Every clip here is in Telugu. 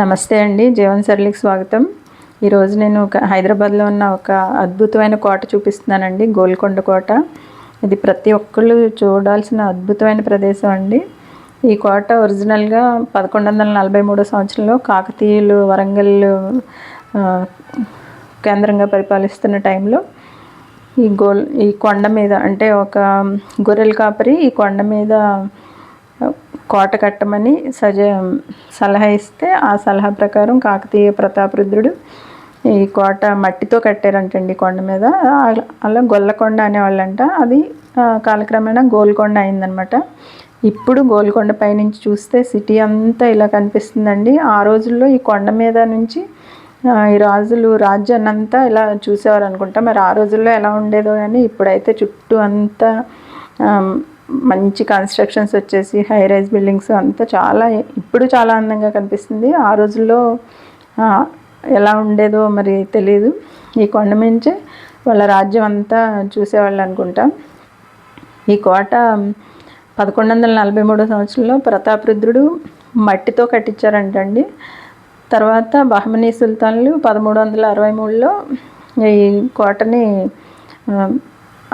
నమస్తే అండి. జీవన్ సరళికి స్వాగతం. ఈరోజు నేను ఒక హైదరాబాద్లో ఉన్న ఒక అద్భుతమైన కోట చూపిస్తున్నానండి. గోల్కొండ కోట. ఇది ప్రతి ఒక్కళ్ళు చూడాల్సిన అద్భుతమైన ప్రదేశం అండి. ఈ కోట ఒరిజినల్గా పదకొండు వందల నలభై మూడో సంవత్సరంలో కాకతీయులు వరంగల్ కేంద్రంగా పరిపాలిస్తున్న టైంలో ఈ గోల్ ఈ కొండ మీద అంటే ఒక గొర్రెల కాపరి ఈ కొండ మీద కోట కట్టమని సజ సలహా ఇస్తే ఆ సలహా ప్రకారం కాకతీయ ప్రతాపరుద్రుడు ఈ కోట మట్టితో కట్టారంటండి కొండ మీద. అలా- గొల్లకొండ అనేవాళ్ళంట. అది కాలక్రమేణా గోల్కొండ అయిందనమాట. ఇప్పుడు గోల్కొండ పైనుంచి చూస్తే సిటీ అంతా ఇలా కనిపిస్తుందండి. ఆ రోజుల్లో ఈ కొండ మీద నుంచి ఈ రాజులు రాజ్యాన్ని అంతా ఇలా చూసేవారు అనుకుంటా మరి ఆ రోజుల్లో ఎలా ఉండేదో కానీ ఇప్పుడైతే చుట్టూ అంతా మంచి కన్స్ట్రక్షన్స్ వచ్చేసి హై రైజ్ బిల్డింగ్స్ అంతా చాలా ఇప్పుడు చాలా అందంగా కనిపిస్తుంది. ఆ రోజుల్లో ఎలా ఉండేదో మరి తెలియదు ఈ కొండ మించే వాళ్ళ రాజ్యం అంతా చూసేవాళ్ళు అనుకుంటా. ఈ కోట పదకొండు వందల నలభై మూడో సంవత్సరంలో ప్రతాపరుద్రుడు మట్టితో కట్టించారంటండి. తర్వాత బహమనీ సుల్తాన్లు పదమూడు వందల అరవై మూడులో ఈ కోటని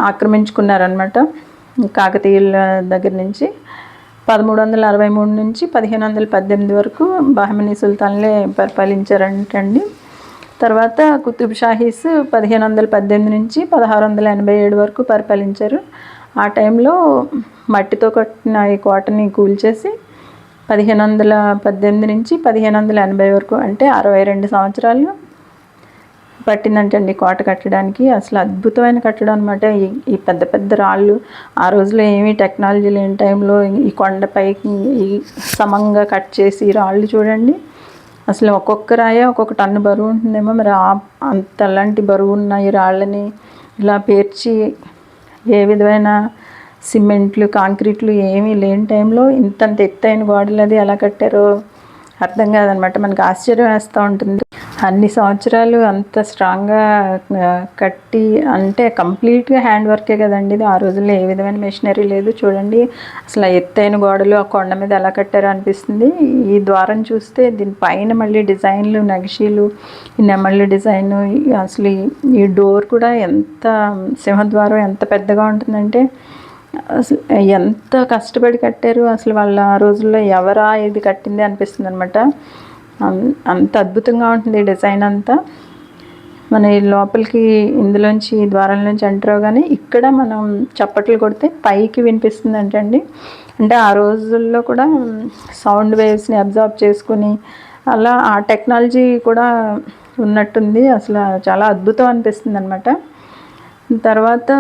ఆక్రమించుకున్నారనమాట కాకతీయుల దగ్గర నుంచి పదమూడు వందల అరవై మూడు నుంచి పదిహేను వందల పద్దెనిమిది వరకు బహమనీ సుల్తాన్లే పరిపాలించారంటండి. తర్వాత కుతుబ్ షాహీస్ పదిహేను వందల పద్దెనిమిది నుంచి పదహారు వందల ఎనభై ఏడు వరకు పరిపాలించారు. ఆ టైంలో మట్టితో కట్టిన ఈ కోటని కూల్చేసి పదిహేను వందల పద్దెనిమిది నుంచి పదిహేను వందల ఎనభై వరకు అంటే అరవై రెండు సంవత్సరాలు పట్టిందంటండి కోట కట్టడానికి. అసలు అద్భుతమైన కట్టడం అనమాట ఈ ఈ పెద్ద పెద్ద రాళ్ళు ఆ రోజులో ఏమీ టెక్నాలజీ లేని టైంలో ఈ కొండపైకి ఈ సమంగా కట్ చేసి రాళ్ళు చూడండి. అసలు ఒక్కొక్క రాయ ఒక్కొక్క టన్ను బరువు ఉంటుందేమో. మరి అంత అలాంటి బరువు ఉన్న ఈ రాళ్ళని ఇలా పేర్చి ఏ విధమైన సిమెంట్లు కాంక్రీట్లు ఏమీ లేని టైంలో ఇంతంత ఎత్తైన గోడలు అది ఎలా కట్టారో అర్థం కాదనమాట. మనకు ఆశ్చర్యం వేస్తూ ఉంటుంది. అన్ని సంవత్సరాలు అంత స్ట్రాంగ్గా కట్టి అంటే కంప్లీట్గా హ్యాండ్ వర్కే కదండి ఇది. ఆ రోజుల్లో ఏ విధమైన మెషినరీ లేదు. చూడండి అసలు ఎత్తైన గోడలు ఆ కొండ మీద ఎలా కట్టారో అనిపిస్తుంది. ఈ ద్వారం చూస్తే దీని పైన మళ్ళీ డిజైన్లు నగిషీలు ఈ నెమళ్ళు డిజైన్ అసలు ఈ- డోర్ కూడా ఎంత సింహద్వారం ఎంత పెద్దగా ఉంటుందంటే ఎంత కష్టపడి కట్టారు? అసలు వాళ్ళ ఆ రోజుల్లో ఎవరా ఇది కట్టింది అనిపిస్తుంది అనమాట అంత అద్భుతంగా ఉంటుంది ఈ డిజైన్ అంతా. మన లోపలికి ఇందులోంచి ద్వారం నుంచి ఎంటర్ కానీ ఇక్కడ మనం చప్పట్లు కొడితే పైకి వినిపిస్తుంది అంటండి అంటే ఆ రోజుల్లో కూడా సౌండ్ వేవ్స్ని అబ్జర్వ్ చేసుకుని అలా ఆ టెక్నాలజీ కూడా ఉన్నట్టుంది. అసలు చాలా అద్భుతం అనిపిస్తుంది అనమాట తర్వాత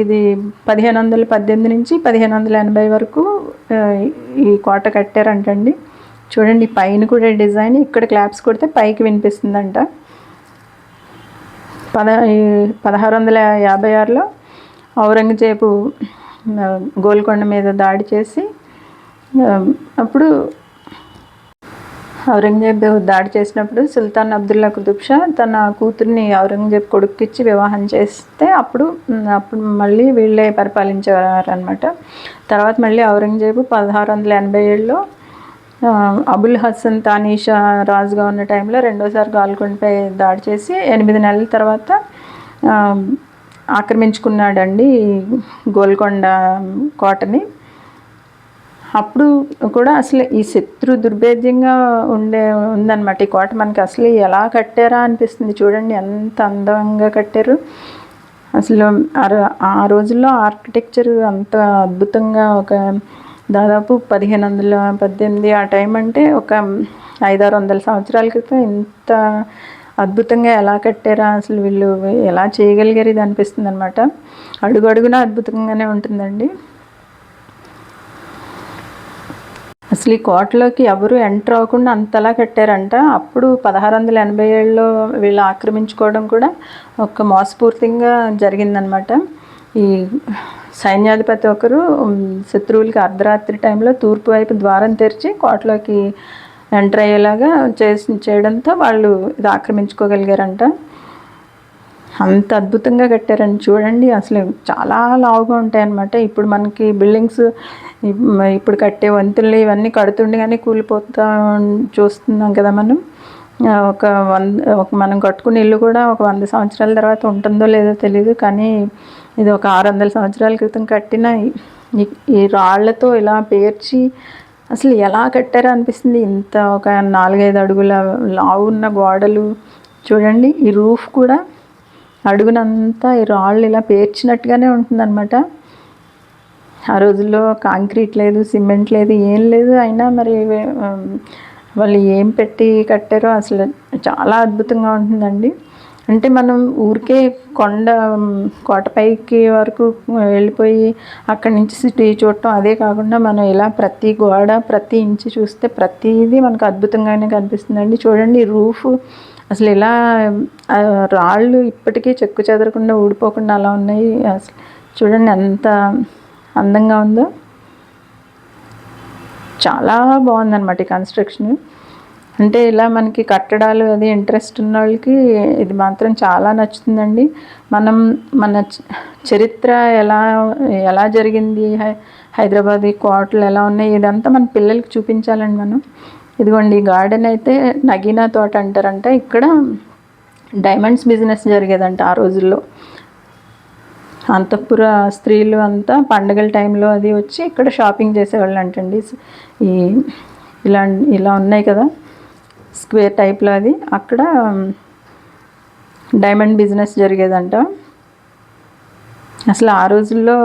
ఇది పదిహేను వందల పద్దెనిమిది నుంచి పదిహేను వందల ఎనభై వరకు ఈ కోట కట్టారంటండి. చూడండి పైన కూడా డిజైన్ ఇక్కడ క్లాప్స్ కొడితే పైకి వినిపిస్తుందంట. పద ఈ పదహారు వందల యాభై ఆరులో ఔరంగజేబు గోల్కొండ మీద దాడి చేసి అప్పుడు ఔరంగజేబ్ దాడి చేసినప్పుడు సుల్తాన్ అబ్దుల్లా కుతుబ్ షా తన కూతుర్ని ఔరంగజేబ్ కొడుక్కిచ్చి వివాహం చేస్తే అప్పుడు అప్పుడు మళ్ళీ వీళ్ళే పరిపాలించేవారనమాట తర్వాత మళ్ళీ ఔరంగజేబు పదహారు వందల ఎనభై ఏడులో అబుల్ హసన్ తానీషా రాజుగా ఉన్న టైంలో రెండోసారి గాల్కొండపై దాడి చేసి ఎనిమిది నెలల తర్వాత ఆక్రమించుకున్నాడండి గోల్కొండ కోటని అప్పుడు కూడా అసలు ఈ శత్రు దుర్భేద్యంగా ఉండే ఉందన్నమాట. ఈ కోట మనకి అసలు ఎలా కట్టారా అనిపిస్తుంది చూడండి. ఎంత అందంగా కట్టారు. అసలు ఆ ఆ రోజుల్లో ఆర్కిటెక్చర్ అంత అద్భుతంగా ఒక దాదాపు పదిహేను వందల పద్దెనిమిది ఆ టైం అంటే ఒక ఐదారు వందల సంవత్సరాల క్రితం ఇంత అద్భుతంగా ఎలా కట్టారా అసలు వీళ్ళు ఎలా చేయగలిగారు ఇది అనిపిస్తుంది అనమాట అడుగు అడుగున అద్భుతంగానే ఉంటుందండి. అసలు ఈ కోటలోకి ఎవరు ఎంటర్ అవ్వకుండా అంతలా కట్టారంట. అప్పుడు పదహారు వందల ఎనభై ఏళ్ళలో వీళ్ళు ఆక్రమించుకోవడం కూడా ఒక మోసపూర్తిగా జరిగిందనమాట. ఈ సైన్యాధిపతి ఒకరు శత్రువులకి అర్ధరాత్రి టైంలో తూర్పు వైపు ద్వారం తెరిచి కోటలోకి ఎంటర్ అయ్యేలాగా చేసి చేయడంతో వాళ్ళు ఇది ఆక్రమించుకోగలిగారంట. అంత అద్భుతంగా కట్టారండి. చూడండి అసలు చాలా లావుగా ఉంటాయి అన్నమాట ఇప్పుడు మనకి బిల్డింగ్స్ ఇప్పుడు కట్టే వంతులు ఇవన్నీ కడుతుండగానే కూలిపోతా చూస్తున్నాం కదా మనం. ఒక వంద ఒక మనం కట్టుకున్న ఇల్లు కూడా ఒక వంద సంవత్సరాల తర్వాత ఉంటుందో లేదో తెలియదు కానీ ఇది ఒక ఆరు వందల సంవత్సరాల క్రితం కట్టిన ఈ రాళ్ళతో ఇలా పేర్చి అసలు ఎలా కట్టారో అనిపిస్తుంది. ఇంత ఒక నాలుగైదు అడుగుల లావు ఉన్న గోడలు. చూడండి ఈ రూఫ్ కూడా అడుగునంతా ఈ రాళ్ళు ఇలా పేర్చినట్టుగానే ఉంటుందన్నమాట. ఆ రోజుల్లో కాంక్రీట్ లేదు సిమెంట్ లేదు ఏం లేదు అయినా మరి వాళ్ళు ఏం పెట్టి కట్టారో అసలు చాలా అద్భుతంగా ఉంటుందండి. అంటే మనం ఊరికే కొండ కోటపైకి వరకు వెళ్ళిపోయి అక్కడి నుంచి సిటీ చూడటం అదే కాకుండా మనం ఇలా ప్రతి గోడ ప్రతి ఇంచు చూస్తే ప్రతిదీ మనకు అద్భుతంగానే కనిపిస్తుందండి. చూడండి రూఫ్ అసలు ఇలా రాళ్ళు ఇప్పటికీ చెక్కు చెదరకుండా ఊడిపోకుండా అలా ఉన్నాయి. అసలు చూడండి ఎంత అందంగా ఉందో. చాలా బాగుందన్నమాట ఈ కన్స్ట్రక్షన్ అంటే ఇలా మనకి కట్టడాలు అది ఇంట్రెస్ట్ ఉన్న వాళ్ళకి ఇది మాత్రం చాలా నచ్చుతుందండి. మనం మన చరిత్ర ఎలా ఎలా జరిగింది హైదరాబాద్ కోటలు ఎలా ఉన్నాయి ఇదంతా మన పిల్లలకి చూపించాలండి మనం. ఇదిగోండి గార్డెన్ అయితే నగీనా తోట అంటారంట. ఇక్కడ డైమండ్స్ బిజినెస్ జరిగేదంట ఆ రోజుల్లో. అంతఃపుర స్త్రీలు అంతా పండగల టైంలో అది వచ్చి ఇక్కడ షాపింగ్ చేసేవాళ్ళు అంటండి. ఈ ఇలా ఇలా ఉన్నాయి కదా స్క్వేర్ టైప్లో అది. అక్కడ డైమండ్ బిజినెస్ జరిగేదంట. అసలు ఆ రోజుల్లో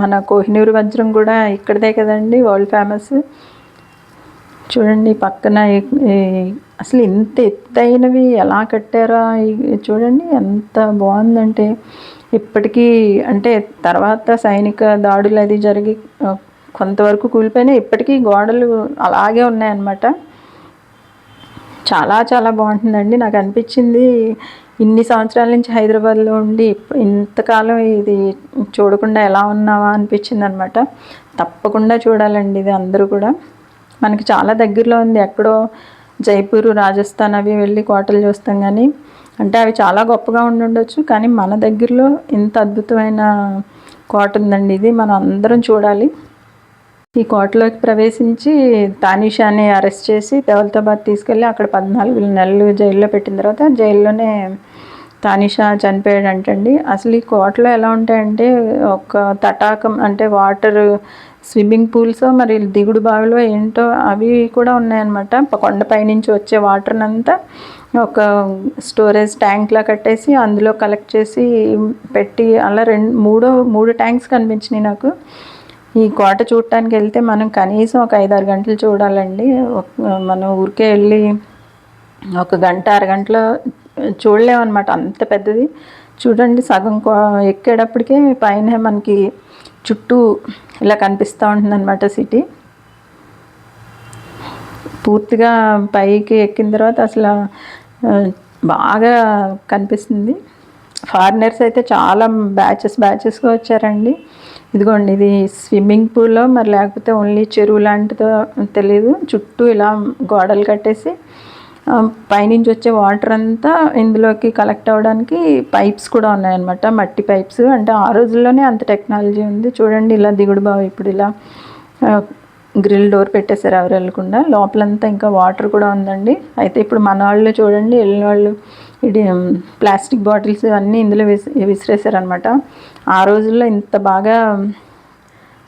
మన కోహినూరు వజ్రం కూడా ఇక్కడదే కదండి వరల్డ్ ఫేమస్. చూడండి పక్కన అసలు ఇంత ఎత్తైనవి ఎలా కట్టారో చూడండి ఎంత బాగుందంటే. ఇప్పటికీ అంటే తర్వాత సైనిక దాడులు అది జరిగి కొంతవరకు కూలిపోయినా ఇప్పటికీ గోడలు అలాగే ఉన్నాయన్నమాట. చాలా చాలా బాగుంటుందండి. నాకు అనిపించింది ఇన్ని సంవత్సరాల నుంచి హైదరాబాద్లో ఉండి ఇంతకాలం ఇది చూడకుండా ఎలా ఉన్నావా అనిపించింది అనమాట తప్పకుండా చూడాలండి ఇది అందరూ కూడా. మనకి చాలా దగ్గరలో ఉంది. ఎక్కడో జైపూర్ రాజస్థాన్ అవి వెళ్ళి కోటలు చూస్తాం కానీ అంటే అవి చాలా గొప్పగా ఉండుండొచ్చు. కానీ మన దగ్గరలో ఇంత అద్భుతమైన కోట ఉందండి ఇది. మనం అందరం చూడాలి. ఈ కోటలోకి ప్రవేశించి తానీషాని అరెస్ట్ చేసి దౌలతాబాద్ తీసుకెళ్ళి అక్కడ పద్నాలుగు నెలలు జైల్లో పెట్టిన తర్వాత జైల్లోనే తానిషా చనిపోయాడు అంటండి అసలు ఈ కోటలో ఎలా ఉంటాయంటే ఒక తటాకం అంటే వాటర్ స్విమ్మింగ్ పూల్స్ మరి దిగుడు బావిలో ఏంటో అవి కూడా ఉన్నాయన్నమాట. కొండపై నుంచి వచ్చే వాటర్ని అంతా ఒక స్టోరేజ్ ట్యాంక్లా కట్టేసి అందులో కలెక్ట్ చేసి పెట్టి అలా రెండు మూడో మూడు ట్యాంక్స్ కనిపించినాయి నాకు. ఈ కోట చూడటానికి వెళ్తే మనం కనీసం ఒక ఐదారు గంటలు చూడాలండి. మనం ఊరికే వెళ్ళి ఒక గంట అరగంటలో చూడలేమన్నమాట. అంత పెద్దది. చూడండి సగం ఎక్కేటప్పటికే పైన మనకి చుట్టూ ఇలా కనిపిస్తూ ఉంటుందన్నమాట సిటీ. పూర్తిగా పైకి ఎక్కిన తర్వాత అసలు బాగా కనిపిస్తుంది. ఫారినర్స్ అయితే చాలా బ్యాచెస్ బ్యాచెస్గా వచ్చారండి. ఇదిగోండి ఇది స్విమ్మింగ్ పూల్లో మరి లేకపోతే ఓన్లీ చెరువు లాంటిదో తెలియదు. చుట్టూ ఇలా గోడలు కట్టేసి పైనుంచి వచ్చే వాటర్ అంతా ఇందులోకి కలెక్ట్ అవ్వడానికి పైప్స్ కూడా ఉన్నాయన్నమాట. మట్టి పైప్స్ అంటే ఆ రోజుల్లోనే అంత టెక్నాలజీ ఉంది. చూడండి ఇలా దిగుడు బావి ఇప్పుడు ఇలా గ్రిల్ డోర్ పెట్టేశారు ఎవరు వెళ్ళకుండా. లోపలంతా ఇంకా వాటర్ కూడా ఉందండి. అయితే ఇప్పుడు మన వాళ్ళు చూడండి వెళ్ళిన వాళ్ళు ఇది ప్లాస్టిక్ బాటిల్స్ అన్నీ ఇందులో విసి విసిరేసారనమాట ఆ రోజుల్లో ఇంత బాగా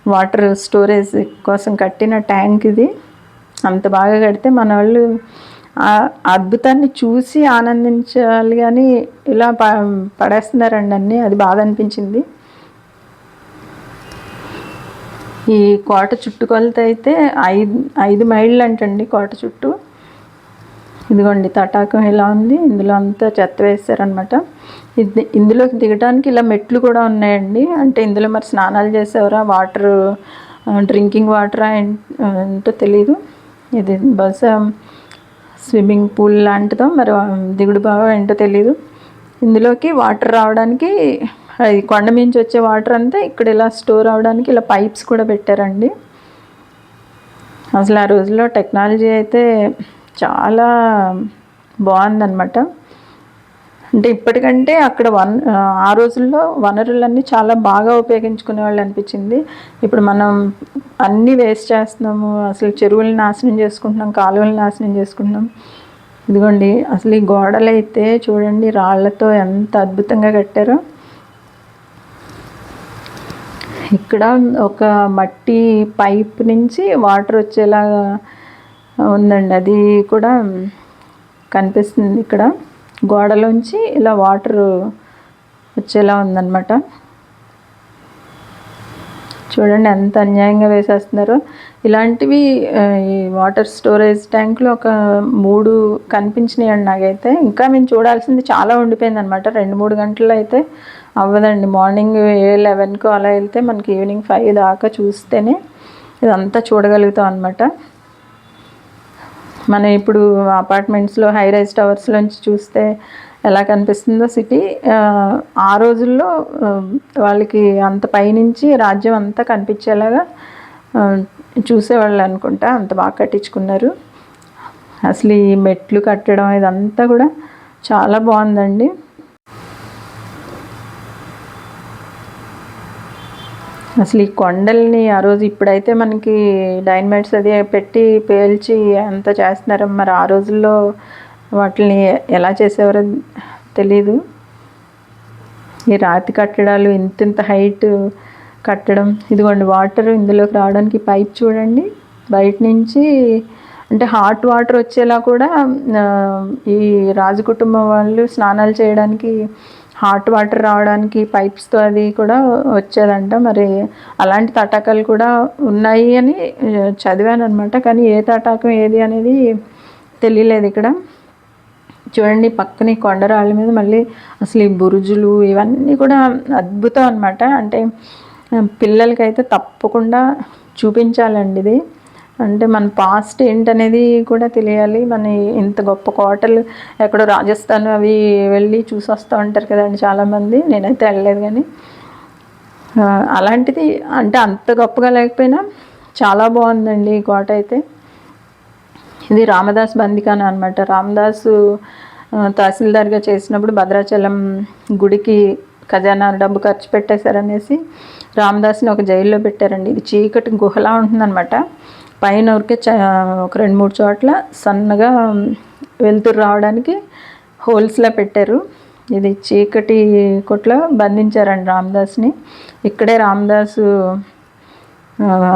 వాటర్ స్టోరేజ్ కోసం కట్టిన ట్యాంక్ ఇది. అంత బాగా కడితే మన వాళ్ళు అద్భుతాన్ని చూసి ఆనందించాలి కానీ ఇలా ప పడేస్తున్నారండి అన్నీ. అది బాధ అనిపించింది. ఈ కోట చుట్టుకొలత అయితే ఐదు ఐదు మైళ్ళు అంటండి కోట చుట్టూ. ఇదిగోండి తటాకం ఇలా ఉంది. ఇందులో అంతా చెత్త వేస్తారనమాట ఇది ఇందులోకి దిగడానికి ఇలా మెట్లు కూడా ఉన్నాయండి. అంటే ఇందులో మరి స్నానాలు చేసేవరా? వాటర్ డ్రింకింగ్ వాటరా ఏంటో తెలీదు. ఇది బహుశా స్విమ్మింగ్ పూల్ లాంటిదో మరి దిగుడు బాగా ఏంటో తెలీదు. ఇందులోకి వాటర్ రావడానికి అది కొండ మించి వచ్చే వాటర్ అంతా ఇక్కడ ఇలా స్టోర్ అవడానికి ఇలా పైప్స్ కూడా పెట్టారండి. అసలు ఆ రోజుల్లో టెక్నాలజీ అయితే చాలా బాగుందన్నమాట. అంటే ఇప్పటికంటే అక్కడ వన్ ఆ రోజుల్లో వనరులన్నీ చాలా బాగా ఉపయోగించుకునే వాళ్ళు అనిపించింది. ఇప్పుడు మనం అన్నీ వేస్ట్ చేస్తున్నాము అసలు చెరువులు నాశనం చేసుకుంటున్నాం కాలువలు నాశనం చేసుకుంటున్నాం. ఇదిగోండి అసలు ఈ గోడలు అయితే చూడండి రాళ్ళతో ఎంత అద్భుతంగా కట్టారో. ఇక్కడ ఒక మట్టి పైప్ నుంచి వాటర్ వచ్చేలాగా ఉందండి. అది కూడా కనిపిస్తుంది ఇక్కడ. గోడలోంచి ఇలా వాటర్ వచ్చేలా ఉందన్నమాట. చూడండి ఎంత అన్యాయంగా వేసేస్తున్నారు. ఇలాంటివి ఈ వాటర్ స్టోరేజ్ ట్యాంకులు ఒక మూడు కనిపించినాయండి నాకైతే. ఇంకా మేము చూడాల్సింది చాలా ఉండిపోయింది అనమాట రెండు మూడు గంటల్లో అయితే అవ్వదండి. మార్నింగ్ ఏ లెవెన్కు అలా వెళ్తే మనకి ఈవినింగ్ ఫైవ్ దాకా చూస్తేనే ఇదంతా చూడగలుగుతాం అనమాట మనం ఇప్పుడు అపార్ట్మెంట్స్లో హై రైజ్ టవర్స్లోంచి చూస్తే ఎలా కనిపిస్తుందో సిటీ ఆ రోజుల్లో వాళ్ళకి అంత పైనుంచి రాజ్యం అంతా కనిపించేలాగా చూసేవాళ్ళు అనుకుంటా. అంత బాగా కట్టించుకున్నారు. అసలు ఈ మెట్లు కట్టడం ఇదంతా కూడా చాలా బాగుందండి. అసలు ఈ కొండల్ని ఆ రోజు ఇప్పుడైతే మనకి డైనమైట్స్ అది పెట్టి పేల్చి అంత చేస్తున్నారు మరి ఆ రోజుల్లో వాటిని ఎలా చేసేవారో తెలీదు. ఈ రాతి కట్టడాలు ఇంత ఇంత హైట్ కట్టడం ఇదిగోండి వాటర్ ఇందులోకి రావడానికి పైప్ చూడండి. బయట నుంచి అంటే హాట్ వాటర్ వచ్చేలా కూడా ఈ రాజు కుటుంబం వాళ్ళు స్నానాలు చేయడానికి హాట్ వాటర్ రావడానికి పైప్స్తో అది కూడా వచ్చేదంట. మరి అలాంటి తటాకాలు కూడా ఉన్నాయి అని చదివాను అనమాట కానీ ఏ తటాకం ఏది అనేది తెలియలేదు ఇక్కడ. చూడండి పక్కన కొండరాళ్ళ మీద మళ్ళీ అసలు ఈ బురుజులు ఇవన్నీ కూడా అద్భుతం అనమాట అంటే పిల్లలకైతే తప్పకుండా చూపించాలండి ఇది. అంటే మన పాస్ట్ ఏంటనేది కూడా తెలియాలి. మన ఇంత గొప్ప కోటలు ఎక్కడో రాజస్థాన్ అవి వెళ్ళి చూసి వస్తూ ఉంటారు కదండి చాలామంది. నేనైతే వెళ్ళలేదు కానీ అలాంటిది అంటే అంత గొప్పగా లేకపోయినా చాలా బాగుందండి ఈ కోట అయితే. ఇది రామదాస్ బందికాన అనమాట రామదాసు తహసీల్దార్గా చేసినప్పుడు భద్రాచలం గుడికి ఖజానా డబ్బు ఖర్చు పెట్టేశారనేసి రామదాస్ని ఒక జైల్లో పెట్టారండి. ఇది చీకటి గుహలా ఉంటుందన్నమాట. పైన ఊరికే ఒక రెండు మూడు చోట్ల సన్నగా వెలుతురు రావడానికి హోల్స్లా పెట్టారు. ఇది చీకటి కొట్లో బంధించారండి రామదాస్ని. ఇక్కడే రామదాసు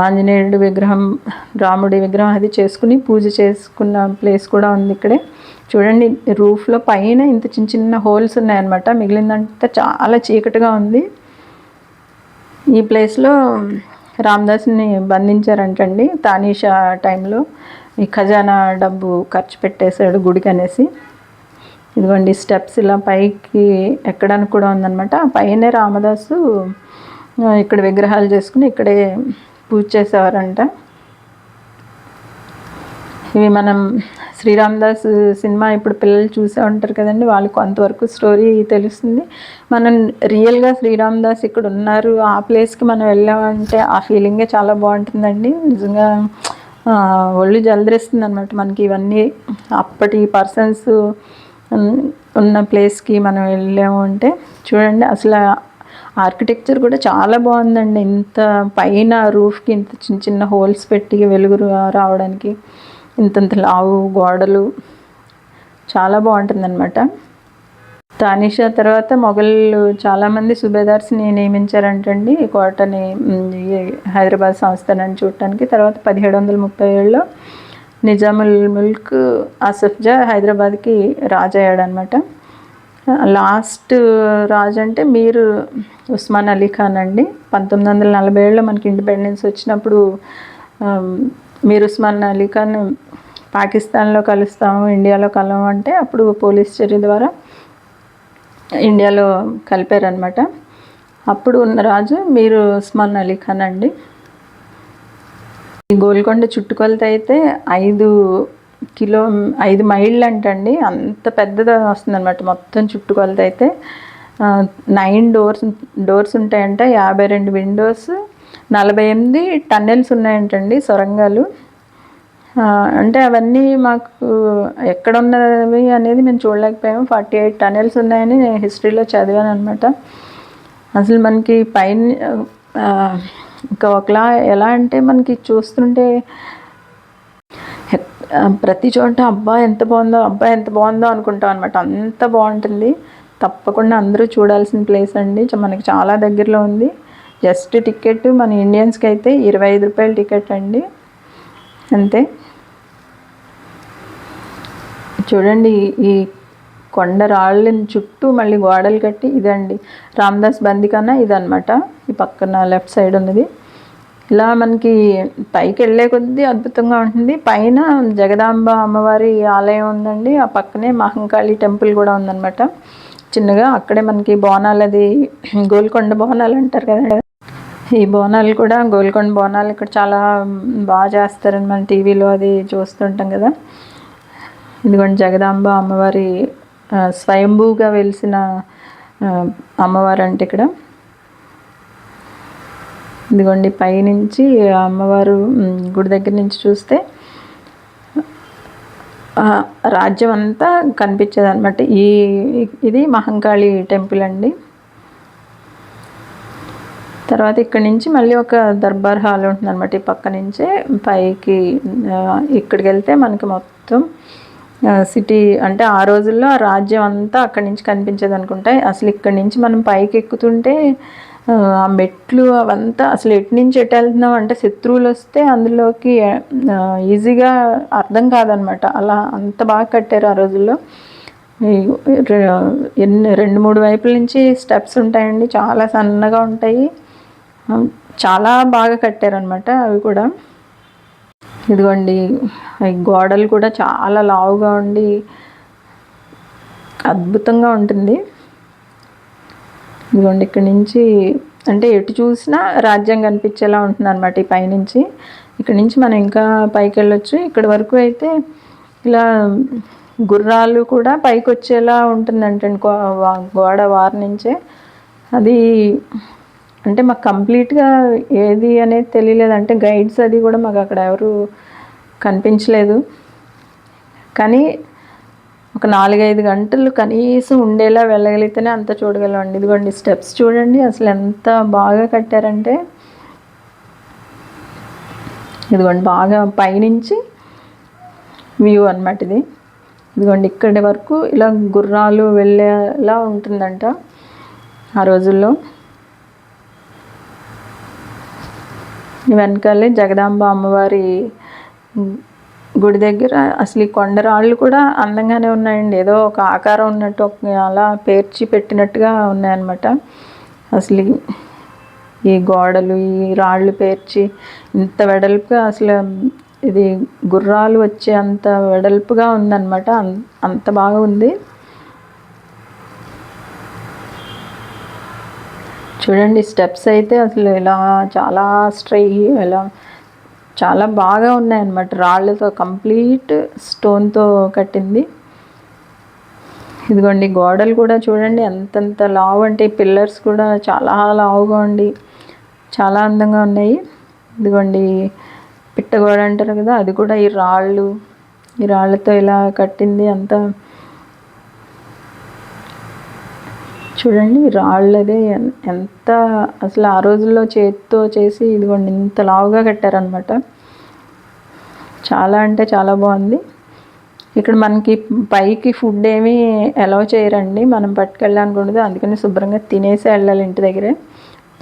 ఆంజనేయుడి విగ్రహం రాముడి విగ్రహం అది చేసుకుని పూజ చేసుకున్న ప్లేస్ కూడా ఉంది ఇక్కడే. చూడండి రూఫ్లో పైన ఇంత చిన్న చిన్న హోల్స్ ఉన్నాయన్నమాట. మిగిలిందంతా చాలా చీకటిగా ఉంది. ఈ ప్లేస్లో రామ్దాస్ని బంధించారంటండి తానీషా టైంలో. ఈ ఖజానా డబ్బు ఖర్చు పెట్టేశాడు గుడికి అనేసి. ఇదిగోండి స్టెప్స్ ఇలా పైకి ఎక్కడానికి కూడా ఉందన్నమాట. పైనే రామదాసు ఇక్కడ విగ్రహాలు చేసుకుని ఇక్కడే పూజ చేసేవారంట. ఇవి మనం శ్రీరామదాస్ సినిమా ఇప్పుడు పిల్లలు చూసే ఉంటారు కదండి వాళ్ళకి కొంతవరకు స్టోరీ తెలుస్తుంది. మనం రియల్గా శ్రీరామదాస్ ఇక్కడ ఉన్నారు ఆ ప్లేస్కి మనం వెళ్ళామంటే ఆ ఫీలింగే చాలా బాగుంటుందండి. నిజంగా ఒళ్ళు జలదరిస్తుంది అనమాట మనకి ఇవన్నీ. అప్పటి పర్సన్స్ ఉన్న ప్లేస్కి మనం వెళ్ళాము అంటే చూడండి అసలు ఆర్కిటెక్చర్ కూడా చాలా బాగుందండి. ఇంత పైన రూఫ్కి ఇంత చిన్న చిన్న హోల్స్ పెట్టి వెలుగు రావడానికి. ఇంతంత లావు గోడలు చాలా బాగుంటుందన్నమాట. తానిషా తర్వాత మొఘలు చాలామంది సుబేదార్స్ని నియమించారంటండి. ఈ కోటని హైదరాబాద్ సంస్థానాన్ని చూడటానికి. తర్వాత పదిహేడు వందల ముప్పై ఏళ్ళలో నిజాముల్ ముల్క్ అసఫ్జా హైదరాబాద్కి రాజయ్యాడనమాట లాస్ట్ రాజు అంటే మీరు ఉస్మాన్ అలీ ఖాన్ అండి. పంతొమ్మిది వందల నలభై ఏళ్ళలో మనకి ఇండిపెండెన్స్ వచ్చినప్పుడు మీరు ఉస్మాన్ అలీ ఖాన్ పాకిస్తాన్లో కలుస్తాము ఇండియాలో కలవం అంటే అప్పుడు పోలీస్ చర్య ద్వారా ఇండియాలో కలిపారనమాట అప్పుడు ఉన్న రాజు మీరు ఉస్మాన్ అలీ ఖాన్ అండి ఈ గోల్కొండ చుట్టుకొలత అయితే ఐదు కిలో ఐదు మైళ్ళు అంటండి అంత పెద్దది వస్తుందన్నమాట. మొత్తం చుట్టుకొలత అయితే నైన్ డోర్స్ డోర్స్ ఉంటాయంట. యాభై రెండు విండోస్ నలభై ఎనిమిది టన్నెల్స్ ఉన్నాయంటండి సొరంగాలు. అంటే అవన్నీ మాకు ఎక్కడ ఉన్నవి అనేది మేము చూడలేకపోయాము. ఫార్టీ ఎయిట్ టనెల్స్ ఉన్నాయని నేను హిస్టరీలో చదివాను అనమాట అసలు మనకి పైన ఇంకా ఒకలా ఎలా అంటే మనకి చూస్తుంటే ప్రతి చోట అబ్బా ఎంత బాగుందో అబ్బా ఎంత బాగుందో అనుకుంటాం అనమాట అంత బాగుంటుంది. తప్పకుండా అందరూ చూడాల్సిన ప్లేస్ అండి. మనకి చాలా దగ్గరలో ఉంది. జస్ట్ టికెట్ మన ఇండియన్స్కి అయితే ఇరవై ఐదు రూపాయల టికెట్ అండి. అంతే. చూడండి ఈ కొండ రాళ్ళని చుట్టూ మళ్ళీ గోడలు కట్టి ఇదండి. రామదాస్ బందికన్నా ఇదనమాట ఈ పక్కన లెఫ్ట్ సైడ్ ఉన్నది. ఇలా మనకి పైకి వెళ్ళే కొద్దీ అద్భుతంగా ఉంటుంది. పైన జగదాంబ అమ్మవారి ఆలయం ఉందండి. ఆ పక్కనే మహంకాళి టెంపుల్ కూడా ఉందన్నమాట. చిన్నగా అక్కడే మనకి బోనాలు అది గోల్కొండ బోనాలు అంటారు కదా ఈ బోనాలు కూడా గోల్కొండ బోనాలు ఇక్కడ చాలా బాగా చేస్తారని మనం టీవీలో అది చూస్తుంటాం కదా. ఇదిగోండి జగదాంబ అమ్మవారి స్వయంభూగా వెలిసిన అమ్మవారు అంటే ఇక్కడ. ఇదిగోండి పైనుంచి అమ్మవారు గుడి దగ్గర నుంచి చూస్తే రాజ్యం అంతా కనిపించేది అనమాట ఈ ఇది మహంకాళి టెంపుల్ అండి. తర్వాత ఇక్కడ నుంచి మళ్ళీ ఒక దర్బార్ హాల్ ఉంటుంది అనమాట ఈ పక్క నుంచే పైకి ఇక్కడికి వెళ్తే మనకి మొత్తం సిటీ అంటే ఆ రోజుల్లో ఆ రాజ్యం అంతా అక్కడి నుంచి కనిపించేది అనుకుంటా. అసలు ఇక్కడి నుంచి మనం పైకి ఎక్కుతుంటే ఆ, మెట్లు అవంతా అసలు ఎటు నుంచి ఎటు వెళ్తున్నాం అంటే శత్రువులు వస్తే అందులోకి ఈజీగా అర్థం కాదనమాట అలా అంత బాగా కట్టారు ఆ రోజుల్లో. ఎన్ని రెండు మూడు వైపుల నుంచి స్టెప్స్ ఉంటాయండి. చాలా సన్నగా ఉంటాయి. చాలా బాగా కట్టారనమాట అవి కూడా. ఇదిగోండి గోడలు కూడా చాలా లావుగా ఉండి అద్భుతంగా ఉంటుంది. ఇదిగోండి ఇక్కడ నుంచి అంటే ఎటు చూసినా రాజ్యం కనిపించేలా ఉంటుంది అనమాట ఈ పైనుంచి. ఇక్కడ నుంచి మనం ఇంకా పైకి వెళ్ళొచ్చు ఇక్కడ వరకు అయితే ఇలా గుర్రాలు కూడా పైకి వచ్చేలా ఉంటుందంటే గోడ వారి నుంచే. అది అంటే మాకు కంప్లీట్గా ఏది అనేది తెలియలేదు. అంటే గైడ్స్ అది కూడా మాకు అక్కడ ఎవరు కనిపించలేదు. కానీ ఒక నాలుగైదు గంటలు కనీసం ఉండేలా వెళ్ళగలిగితేనే అంత చూడగలం ఇదిగోండి స్టెప్స్ చూడండి. అసలు ఎంత బాగా కట్టారంటే ఇదిగోండి బాగా పైనుంచి వ్యూ అన్నమాట ఇది. ఇదిగోండి ఇక్కడి వరకు ఇలా గుర్రాలు వెళ్ళేలా ఉంటుందంట ఆ రోజుల్లో. వెనకాలే జగదాంబ అమ్మవారి గుడి దగ్గర. అసలు ఈ కొండరాళ్ళు కూడా అందంగానే ఉన్నాయండి. ఏదో ఒక ఆకారం ఉన్నట్టు ఒక అలా పేర్చి పెట్టినట్టుగా ఉన్నాయన్నమాట. అసలు ఈ- గోడలు ఈ రాళ్ళు పేర్చి ఇంత వెడల్పుగా అసలు ఇది గుర్రాలు వచ్చే అంత వెడల్పుగా ఉందన్నమాట. అంత బాగా ఉంది చూడండి స్టెప్స్ అయితే అసలు ఇలా చాలా స్ట్రై ఇలా చాలా బాగా ఉన్నాయన్నమాట. రాళ్ళతో కంప్లీట్ స్టోన్తో కట్టింది. ఇదిగోండి గోడలు కూడా చూడండి ఎంతెంత లావు అంటే పిల్లర్స్ కూడా చాలా లావుగా ఉండి చాలా అందంగా ఉన్నాయి. ఇదిగోండి పిట్టగోడ అంటారు కదా అది కూడా ఈ రాళ్ళు ఈ రాళ్ళతో ఇలా కట్టింది. అంతా చూడండి రాళ్ళదే ఎంత అసలు ఆ రోజుల్లో చేతితో చేసి ఇదిగోండి ఇంత లావుగా కట్టారనమాట చాలా అంటే చాలా బాగుంది. ఇక్కడ మనకి పైకి ఫుడ్ ఏమీ అలౌ చేయరండి. మనం పట్టుకెళ్ళడానికి అందుకని శుభ్రంగా తినేసి వెళ్ళాలి ఇంటి దగ్గరే.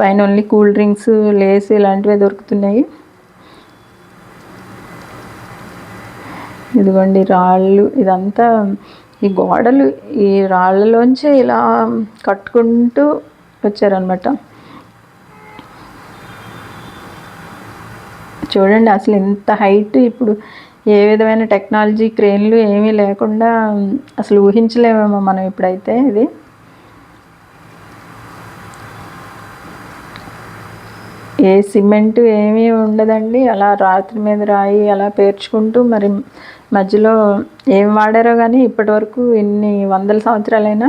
పైన ఓన్లీ కూల్ డ్రింక్స్ లేస్ ఇలాంటివే దొరుకుతున్నాయి. ఇదిగోండి రాళ్ళు. ఇదంతా ఈ గోడలు ఈ రాళ్ళలోంచి ఇలా కట్టుకుంటూ వచ్చారనమాట చూడండి అసలు ఇంత హైట్ ఇప్పుడు ఏ విధమైన టెక్నాలజీ క్రేన్లు ఏమీ లేకుండా అసలు ఊహించలేమేమో మనం ఇప్పుడైతే ఇది. ఏ సిమెంట్ ఏమీ ఉండదండి. అలా రాత్రి మీద రాయి అలా పేర్చుకుంటూ మరి మధ్యలో ఏం వాడారో కానీ ఇప్పటి వరకు ఇన్ని వందల సంవత్సరాలైనా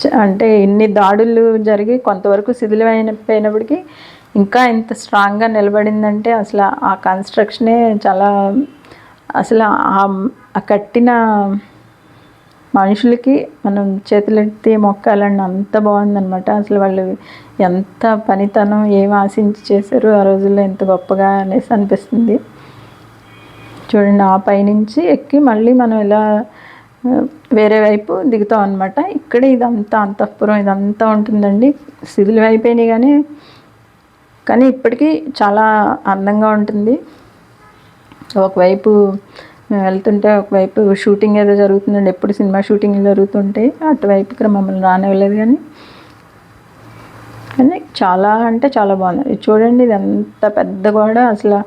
చ- అంటే ఇన్ని దాడులు జరిగి కొంతవరకు శిథిలమైపోయినప్పటికీ ఇంకా ఇంత స్ట్రాంగ్గా నిలబడిందంటే అసలు ఆ కన్స్ట్రక్షనే చాలా అసలు ఆ- కట్టిన మనుషులకి మనం చేతులెత్తి మొక్కాలండి అంత బాగుందనమాట అసలు వాళ్ళు ఎంత పనితనం ఏం ఆశించి చేశారు ఆ రోజుల్లో ఎంత గొప్పగా అనేసి అనిపిస్తుంది. చూడండి ఆ పైనుంచి ఎక్కి మళ్ళీ మనం ఇలా వేరే వైపు దిగుతాం అనమాట ఇక్కడ ఇదంతా అంతఃపురం ఇదంతా ఉంటుందండి. శిథిలం అయిపోయినాయి కానీ కానీ ఇప్పటికీ చాలా అందంగా ఉంటుంది. ఒకవైపు మేము వెళ్తుంటే ఒకవైపు షూటింగ్ ఏదో జరుగుతుందండి. ఎప్పుడు సినిమా షూటింగ్ జరుగుతుంటే అటువైపుకి మమ్మల్ని రానివ్వలేదు కానీ కానీ చాలా అంటే చాలా బాగుంది. చూడండి ఇది ఎంత పెద్ద గోడ. అసలు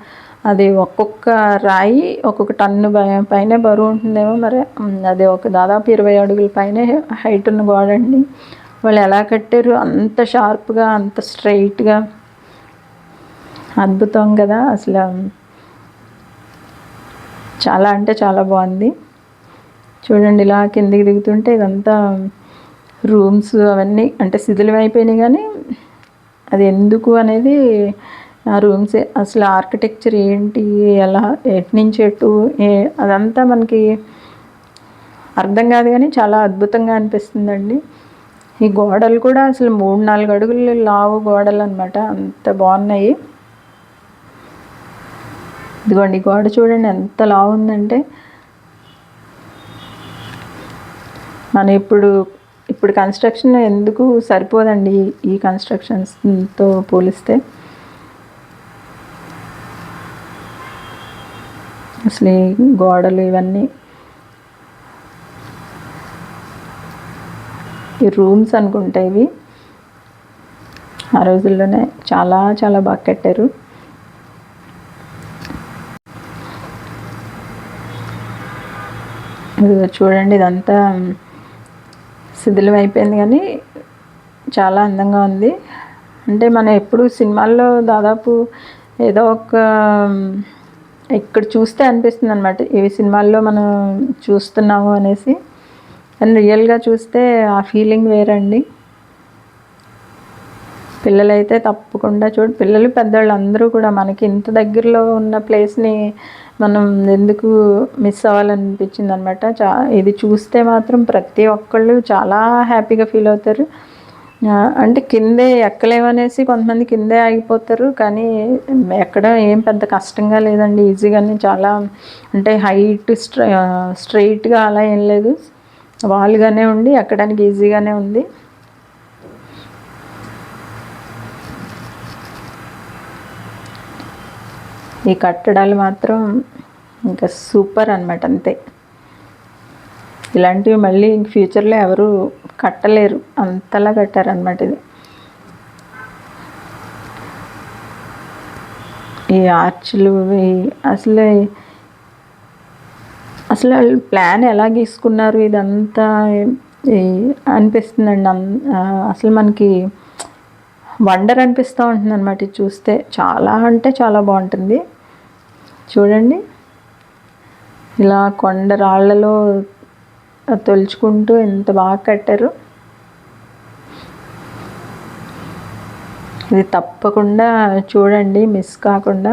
అది ఒక్కొక్క రాయి ఒక్కొక్క టన్ను పై- పైనే బరువు ఉంటుందేమో మరి. అది ఒక దాదాపు ఇరవై అడుగుల పైనే హైట్ ఉన్న గోడ అండి. వాళ్ళు ఎలా కట్టారు? అంత షార్ప్గా అంత స్ట్రైట్గా అద్భుతం కదా అసలు. చాలా అంటే చాలా బాగుంది. చూడండి ఇలా కిందికి దిగుతుంటే ఇదంతా రూమ్స్ అవన్నీ అంటే శిథిలం అయిపోయినాయి కానీ అది ఎందుకు అనేది ఆ రూమ్స్ అసలు ఆర్కిటెక్చర్ ఏంటి ఎలా ఎటు నుంచి ఎటు ఏ అదంతా మనకి అర్థం కాదు కానీ చాలా అద్భుతంగా అనిపిస్తుందండి. ఈ గోడలు కూడా అసలు మూడు నాలుగు అడుగులు లావు గోడలు అనమాట అంత బాగున్నాయి. ఇదిగోండి గోడ చూడండి ఎంత లావు ఉందంటే. మనం ఇప్పుడు ఇప్పుడు కన్స్ట్రక్షన్ ఎందుకు సరిపోదండి ఈ- కన్స్ట్రక్షన్స్తో పోలిస్తే? అసలు ఈ గోడలు ఇవన్నీ. ఈ రూమ్స్ అనుకుంటా ఇవి. ఆ రోజుల్లోనే చాలా చాలా బాగా కట్టారు. ఇదిగో చూడండి ఇదంతా. శిథిలం అయిపోయింది కానీ చాలా అందంగా ఉంది. అంటే మనం ఎప్పుడు సినిమాల్లో దాదాపు ఏదో ఒక ఇక్కడ చూస్తే అనిపిస్తుంది అనమాట ఇవి సినిమాల్లో మనం చూస్తున్నాము అనేసి. కానీ రియల్గా చూస్తే ఆ ఫీలింగ్ వేరండి. పిల్లలైతే తప్పకుండా చూడు పిల్లలు పెద్దవాళ్ళు అందరూ కూడా మనకి ఇంత దగ్గరలో ఉన్న ప్లేస్ని మనం ఎందుకు మిస్ అవ్వాలనిపించింది అనమాట చా ఇది చూస్తే మాత్రం ప్రతి ఒక్కళ్ళు చాలా హ్యాపీగా ఫీల్ అవుతారు. అంటే కిందే ఎక్కలేమనేసి కొంతమంది కిందే ఆగిపోతారు. కానీ ఎక్కడ ఏం పెద్ద కష్టంగా లేదండి. ఈజీగానే చాలా అంటే హైట్ స్ట్రై స్ట్రైట్గా అలా ఏం లేదు. వాల్గానే ఉండి ఎక్కడానికి ఈజీగానే ఉంది. ఈ కట్టడాలు మాత్రం ఇంకా సూపర్ అనమాట అంతే. ఇలాంటివి మళ్ళీ ఇంక ఫ్యూచర్లో ఎవరు కట్టలేరు. అంతలా కట్టారనమాట ఇది. ఈ ఆర్చ్లు అసలు అసలు వాళ్ళు ప్లాన్ ఎలా గీసుకున్నారు ఇదంతా ఈ- అనిపిస్తుందండి. అసలు మనకి వండర్ అనిపిస్తూ ఉంటుంది అనమాట ఇది చూస్తే. చాలా అంటే చాలా బాగుంటుంది. చూడండి. ఇలా కొండ రాళ్ళలో తొలుచుకుంటూ ఎంత బాగా కట్టారు. ఇది తప్పకుండా చూడండి మిస్ కాకుండా.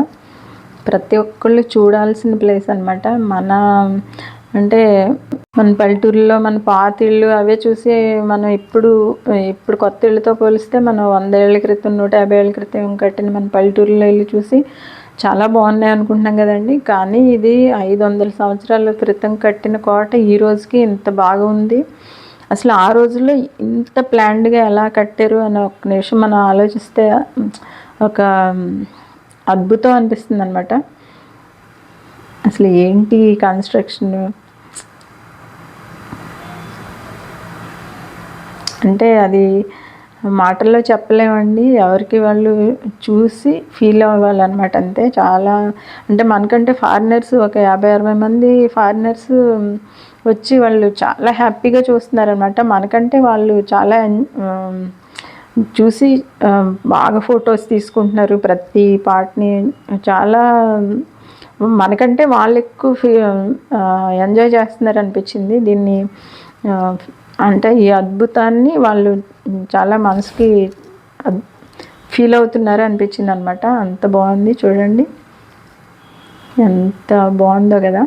ప్రతి ఒక్కళ్ళు చూడాల్సిన ప్లేస్ అనమాట మన అంటే మన పల్లెటూరులో మన పాత ఇళ్ళు అవే చూసి మనం ఇప్పుడు ఇప్పుడు కొత్త ఇళ్ళతో పోలిస్తే మనం వంద ఏళ్ళ క్రితం నూట యాభై ఏళ్ళ క్రితం కట్టిన మన పల్లెటూరులో ఇల్లు చూసి చాలా బాగున్నాయి అనుకుంటున్నాం కదండి. కానీ ఇది ఐదు వందల సంవత్సరాల క్రితం కట్టిన కోట ఈ రోజుకి ఇంత బాగా ఉంది. అసలు ఆ రోజుల్లో ఇంత ప్లాన్డ్గా ఎలా కట్టారు అని ఒక నిమిషం మనం ఆలోచిస్తే ఒక అద్భుతం అనిపిస్తుంది అనమాట అసలు ఏంటి కన్స్ట్రక్షన్ అంటే అది మాటల్లో చెప్పలేమండి. ఎవరికి వాళ్ళు చూసి ఫీల్ అవ్వాలన్నమాట అంతే. చాలా అంటే మనకంటే ఫారినర్స్ ఒక యాభై అరవై మంది ఫారినర్స్ వచ్చి వాళ్ళు చాలా హ్యాపీగా చూస్తున్నారనమాట మనకంటే వాళ్ళు చాలా చూసి బాగా ఫొటోస్ తీసుకుంటున్నారు ప్రతి పార్ట్ని చాలా మనకంటే వాళ్ళు ఎక్కువ ఫీ- ఎంజాయ్ చేస్తున్నారు అనిపించింది దీన్ని అంటే ఈ అద్భుతాన్ని వాళ్ళు చాలా మనసుకి ఫీల్ అవుతున్నారు అనిపించింది అనమాట అంత బాగుంది చూడండి. ఎంత బాగుందో కదా.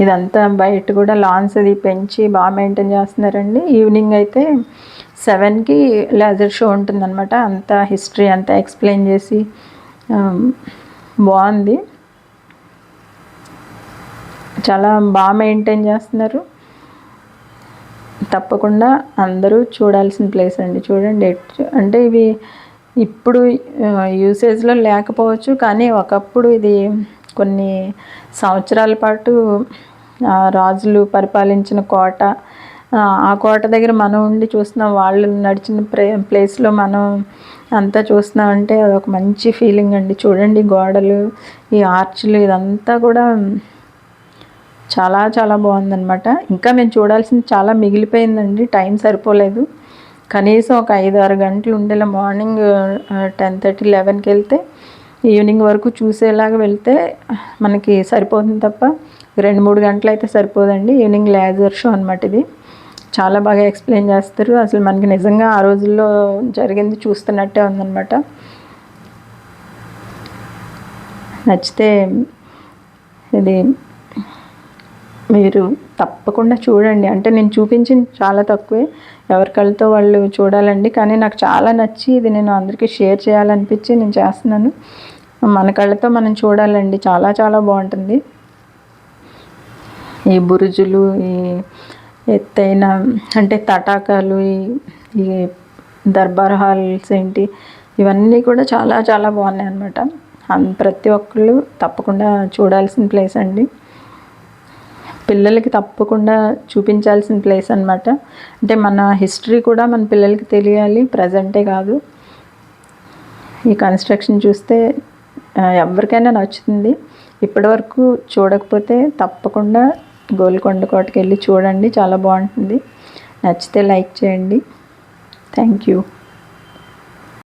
ఇదంతా బయట కూడా లాన్స్ అది పెంచి బాగా మెయింటైన్ చేస్తున్నారండి. ఈవినింగ్ అయితే సెవెన్కి లేజర్ షో ఉంటుందన్నమాట అంతా హిస్టరీ అంతా ఎక్స్ప్లెయిన్ చేసి బాగుంది. చాలా బాగా మెయింటైన్ చేస్తున్నారు. తప్పకుండా అందరూ చూడాల్సిన ప్లేస్ అండి. చూడండి అంటే ఇవి ఇప్పుడు యూసేజ్లో లేకపోవచ్చు కానీ ఒకప్పుడు ఇది కొన్ని సంవత్సరాల పాటు రాజులు పరిపాలించిన కోట ఆ కోట దగ్గర మనం ఉండి చూస్తున్నాం వాళ్ళు నడిచిన ప్రే ప్లేస్లో మనం అంతా చూస్తున్నామంటే అదొక మంచి ఫీలింగ్ అండి. చూడండి గోడలు ఈ ఆర్చ్లు ఇదంతా కూడా చాలా చాలా బాగుందనమాట ఇంకా మేము చూడాల్సింది చాలా మిగిలిపోయిందండి. టైం సరిపోలేదు. కనీసం ఒక ఐదు ఆరు గంటలు ఉండేలా మార్నింగ్ టెన్ థర్టీ లెవెన్కి వెళ్తే ఈవినింగ్ వరకు చూసేలాగా వెళ్తే మనకి సరిపోతుంది తప్ప రెండు మూడు గంటలు అయితే సరిపోదండి. ఈవినింగ్ లేజర్ షో అనమాట ఇది. చాలా బాగా ఎక్స్ప్లెయిన్ చేస్తారు. అసలు మనకి నిజంగా ఆ రోజుల్లో జరిగింది చూస్తున్నట్టే ఉందన్నమాట. నచ్చితే ఇది మీరు తప్పకుండా చూడండి. అంటే నేను చూపించింది చాలా తక్కువే. ఎవరి కళ్ళతో వాళ్ళు చూడాలండి. కానీ నాకు చాలా నచ్చి ఇది నేను అందరికీ షేర్ చేయాలనిపించి నేను చేస్తున్నాను. మన కళ్ళతో మనం చూడాలండి. చాలా చాలా బాగుంటుంది. ఈ బురుజులు ఈ ఎత్తైన అంటే తటాకాలు ఈ దర్బార్ హాల్స్ ఏంటి ఇవన్నీ కూడా చాలా చాలా బాగున్నాయి అనమాట ప్రతి ఒక్కళ్ళు తప్పకుండా చూడాల్సిన ప్లేస్ అండి. పిల్లలకి తప్పకుండా చూపించాల్సిన ప్లేస్ అనమాట అంటే మన హిస్టరీ కూడా మన పిల్లలకి తెలియాలి ప్రజెంటే కాదు. ఈ కన్స్ట్రక్షన్ చూస్తే ఎవరికైనా నచ్చుతుంది. ఇప్పటివరకు చూడకపోతే తప్పకుండా గోల్కొండ కోటకి వెళ్ళి చూడండి చాలా బాగుంటుంది. నచ్చితే లైక్ చేయండి. Thank you.